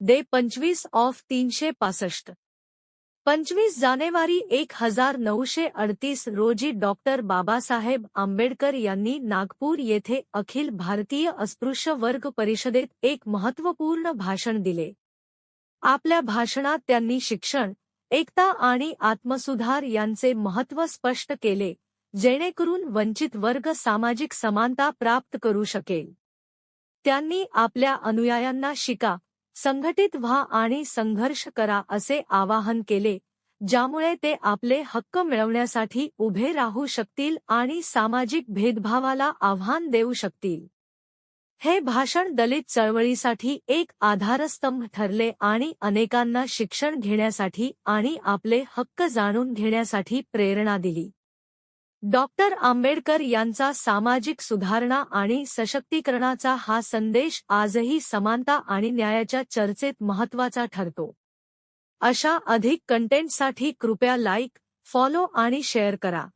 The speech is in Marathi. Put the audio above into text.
डे पंचवीस ऑफ तीनशे पासष्ट. पंचवीस जानेवारी एक हजार नऊशे अडतीस रोजी डॉक्टर बाबासाहेब आंबेडकर यांनी नागपूर येथे अखिल भारतीय अस्पृश्य वर्ग परिषदेत एक महत्त्वपूर्ण भाषण दिले. आपल्या भाषणात त्यांनी शिक्षण एकता आणि आत्मसुधार यांचे महत्त्व स्पष्ट केले जेणेकरून वंचित वर्ग सामाजिक समानता प्राप्त करू शकेल. त्यांनी आपल्या अनुयायांना शिका संघटित व्हा आणि संघर्ष करा असे आवाहन केले ज्यामुळे ते आपले हक्क मिळवण्यासाठी उभे राहू शकतील आणि सामाजिक भेदभावाला आव्हान देऊ शकतील. हे भाषण दलित चळवळीसाठी एक आधारस्तंभ ठरले आणि अनेकांना शिक्षण घेण्यासाठी आणि आपले हक्क जाणून घेण्यासाठी प्रेरणा दिली. डॉक्टर आंबेडकर यांचा सामाजिक सुधारणा आणि सशक्तीकरणाचा हा संदेश आजही समानता आणि न्यायाच्या चर्चेत महत्त्वाचा ठरतो. अशा अधिक कंटेंटसाठी कृपया लाईक फॉलो आणि शेअर करा.